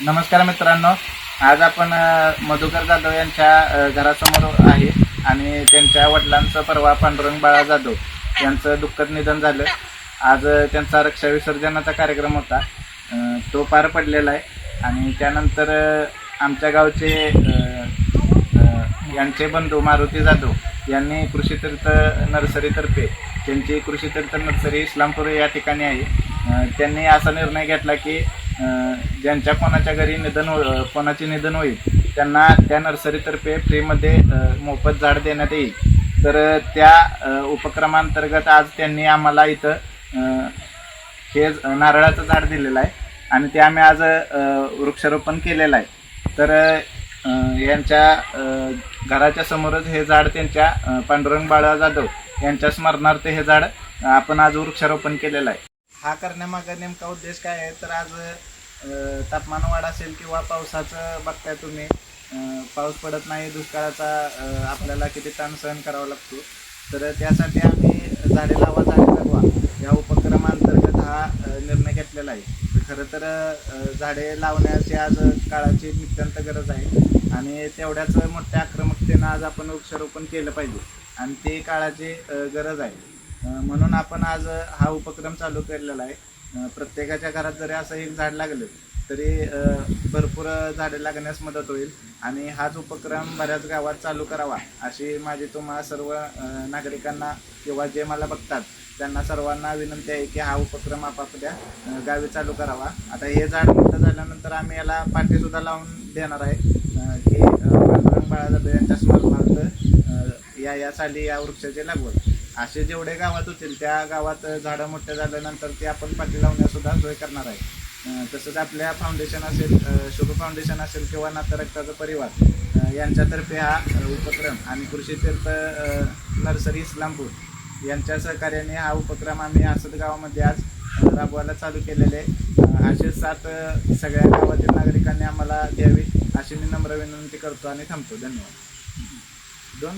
नमस्कार मित्रांनो. आज आपण मधुकर जाधव यांच्या घरासमोर आहे आणि त्यांच्या वडिलांचं परवा पांडुरंग बाळा जाधव यांचं दुःखद निधन झालं. आज त्यांचा रक्षा विसर्जनाचा कार्यक्रम होता. तो पार पडलेला आहे आणि त्यानंतर आमच्या गावचे यांचे बंधू मारुती जाधव यांनी कृषीतीर्थ नर्सरीतर्फे त्यांची कृषीतीर्थ नर्सरी इस्लामपूर या ठिकाणी आहे. त्यांनी असा निर्णय घेतला की ज्यांच्या कोणाच्या घरी निधन हो कोणाचे निधन होईल त्यांना त्या नर्सरीतर्फे फ्रीमध्ये मोफत झाड देण्यात येईल. तर त्या उपक्रमांतर्गत आज त्यांनी आम्हाला इथं हे नारळाचं झाड दिलेलं आहे आणि ते आम्ही आज वृक्षारोपण केलेलं आहे. तर यांच्या घराच्या समोरच हे झाड त्यांच्या पांडुरंग बाळा जाधव यांच्या स्मरणार्थ हे झाड आपण आज वृक्षारोपण केलेलं आहे. हा करण्यामागा नेमका उद्देश काय आहे? तर आज तापमान वाढ असेल किंवा पावसाचं बघताय तुम्ही पाऊस पडत नाही दुष्काळाचा आपल्याला किती ताण सहन करावा लागतो. तर त्यासाठी आम्ही झाडे लावा झाडे जगवा या उपक्रमांतर्गत हा निर्णय घेतलेला आहे. तर खरं तर झाडे लावण्याची आज काळाची नित्यंत गरज आहे. आणि तेवढ्याच मोठ्या आक्रमकतेनं आज आपण वृक्षारोपण केलं पाहिजे. आणि ते काळाची गरज आहे. म्हणून आपण आज हा उपक्रम चालू केलेला आहे. प्रत्येकाच्या घरात जरी असं एक झाड लागलं तरी भरपूर झाडे लागण्यास मदत होईल. आणि हाच उपक्रम बऱ्याच गावात चालू करावा अशी माझी तुम्हा सर्व नागरिकांना किंवा जे मला बघतात त्यांना सर्वांना विनंती आहे की हा उपक्रम आपापल्या गावी चालू करावा. आता हे झाड मोठं झाल्यानंतर आम्ही याला पाठीसुद्धा लावून देणार आहे की बाळाजाधव यांच्या स्मरणार्थ या या साली या वृक्षाची लागवड. असे जेवढे गावात होतील त्या गावात झाडं मोठे झाल्यानंतर ते आपण पाठी लावण्यासुद्धा सोय करणार आहे. तसंच आपल्या फाउंडेशन असेल शुभ फाउंडेशन असेल किंवा नातरक्ताचा परिवार यांच्यातर्फे हा उपक्रम आणि कृषी तीर्थ नर्सरी इस्लामपूर यांच्या सहकार्याने हा उपक्रम आम्ही आसद गावामध्ये आज राबवायला चालू केलेले आहे. असे सात सगळ्या गावातील नागरिकांनी आम्हाला द्यावी अशी मी नम्र विनंती करतो आणि थांबतो. धन्यवाद. दोन